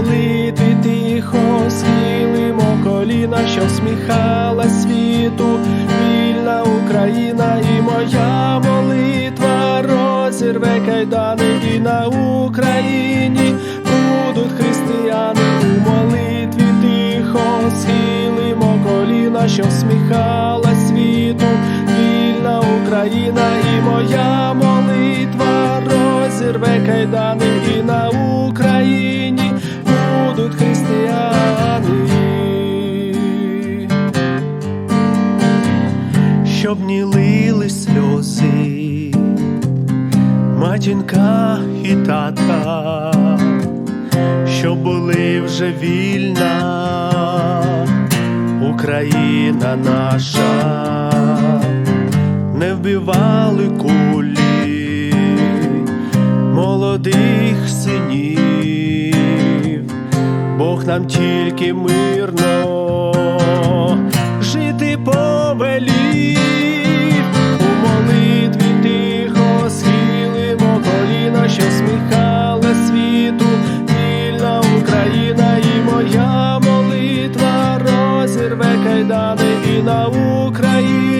молитві тихо схилимо коліна, що всміхала світу, вільна Україна і моя молитва. Розірве кайдани і на Україні. Будуть християни у молитві тихо схилимо коліна, що всміхала світу, вільна Україна і моя молитва. Розірве кайдани і на Україні щоб не лили сльози, матінка і тата, щоб були вже вільна Україна наша, не вбивали кулі молодих синів, Бог нам тільки мирно коліна, сміхала світу, вільна Україна і моя молитва. Розірве кайдани і на Україні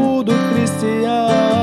будуть християни.